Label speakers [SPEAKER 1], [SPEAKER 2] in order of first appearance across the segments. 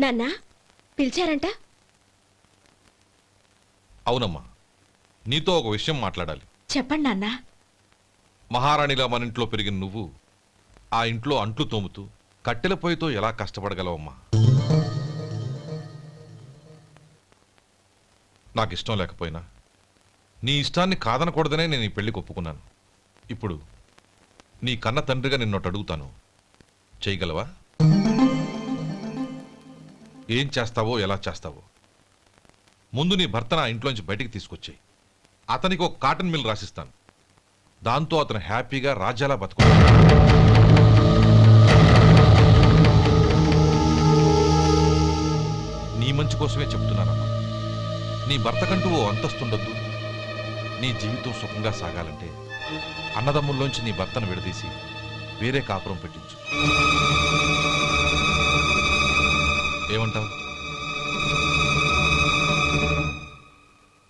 [SPEAKER 1] నాన్న పిలిచారంట?
[SPEAKER 2] అవునమ్మా నీతో ఒక విషయం మాట్లాడాలి.
[SPEAKER 1] చెప్పండి నాన్న.
[SPEAKER 2] మహారాణిలా మన ఇంట్లో పెరిగిన నువ్వు ఆ ఇంట్లో అంట్లు తోముతూ కట్టెల పొయ్యితో ఎలా కష్టపడగలవమ్మా? నాకు ఇష్టం లేకపోయినా. నీ ఇష్టాన్ని కాదనకూడదనే నేను ఈ పెళ్ళికి ఒప్పుకున్నాను. ఇప్పుడు నీ కన్న తండ్రిగా నిన్నొట్టు అడుగుతాను. చేయగలవా? ఏం చేస్తావో ఎలా చేస్తావో? ముందు నీ భర్త నా ఇంట్లోంచి బయటికి తీసుకొచ్చేయి. అతనికి ఒక కాటన్ మిల్ రాసిస్తాను. దాంతో అతను హ్యాపీగా రాజ్యాలా బతుకు నీ మంచి కోసమే చెప్తున్నానమ్మా. నీ భర్తకంటూ ఓ అంతస్తుండొద్దు. నీ జీవితం సుఖంగా సాగాలంటే అన్నదమ్ముల్లోంచి నీ భర్తను విడదీసి వేరే కాపురం పెట్టించు. ఏమంటావు?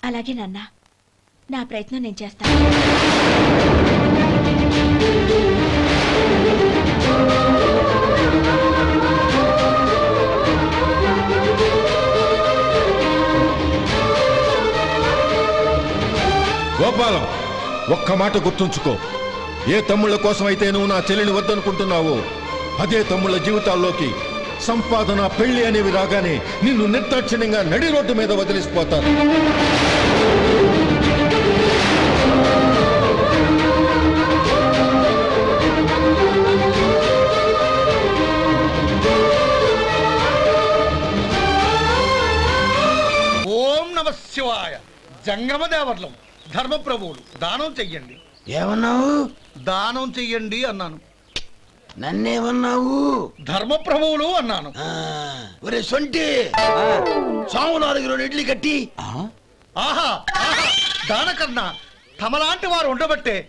[SPEAKER 1] అలాగే నాన్న. నా ప్రయత్నం నేను చేస్తాను.
[SPEAKER 3] గోపాలం ఒక్క మాట గుర్తుంచుకో. ఏ తమ్ముళ్ళ కోసం అయితే నువ్వు నా చెల్లిని వద్దనుకుంటున్నావో అదే తమ్ముళ్ళ జీవితాల్లోకి సంపాదన పెళ్ళి అనేవి రాగానే నిన్ను నిర్దాక్షిణ్యంగా నడి రోడ్డు మీద వదిలిసిపోతారు
[SPEAKER 4] ఓం నమ శివాయ. జంగమదేవర్లం. ధర్మప్రభువులు దానం చెయ్యండి.
[SPEAKER 5] ఏమన్నావు?
[SPEAKER 4] దానం చెయ్యండి అన్నాను.
[SPEAKER 5] నన్నేమన్నావు?
[SPEAKER 4] ధర్మప్రభువులు అన్నాను.
[SPEAKER 5] ఒరే సొంటి నాలుగు రెండు ఇడ్లీ కట్టి.
[SPEAKER 4] ఆహా ఆహా దానకన్నా తమలాంటి వారు ఉండబట్టే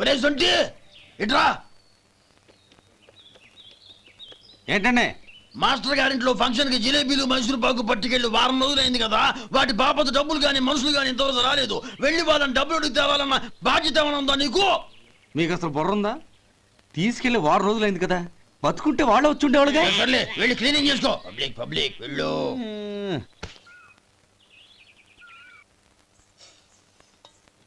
[SPEAKER 5] ఒరే సొంటి ఇట్రా.
[SPEAKER 6] ఏంటండి?
[SPEAKER 5] మాస్టర్ గారింట్లో ఫంక్షన్కి జిలేబీలు మైసూరు పాకు పట్టుకెళ్ళి వారం రోజులైంది కదా. వాటి బాపత డబ్బులు కానీ మనుషులు కానీ ఇంతవరకు రాలేదు. వెళ్ళి వాళ్ళని డబ్బులు అడిగి తేవాలన్న బాధ్యత ఏమైనా ఉందా నీకు?
[SPEAKER 6] మీకు అసలు బుర్ర ఉందా? తీసుకెళ్ళి వారం రోజులైంది కదా. బతుకుంటే వాళ్ళు వచ్చి ఉండేవాళ్ళుగా.
[SPEAKER 5] సర్లే వెళ్ళి క్లీనింగ్ చేసుకో. పబ్లిక్ పబ్లిక్ వెళ్ళు.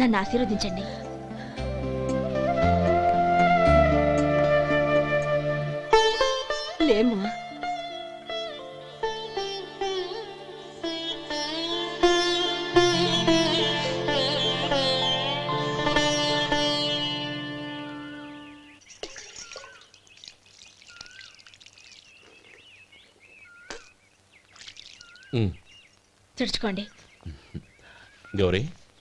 [SPEAKER 1] నన్ను ఆశీర్వదించండి.
[SPEAKER 7] లేమ్మా.
[SPEAKER 8] ఉమ్,
[SPEAKER 1] తుడుచుకోండి.
[SPEAKER 8] గౌరీ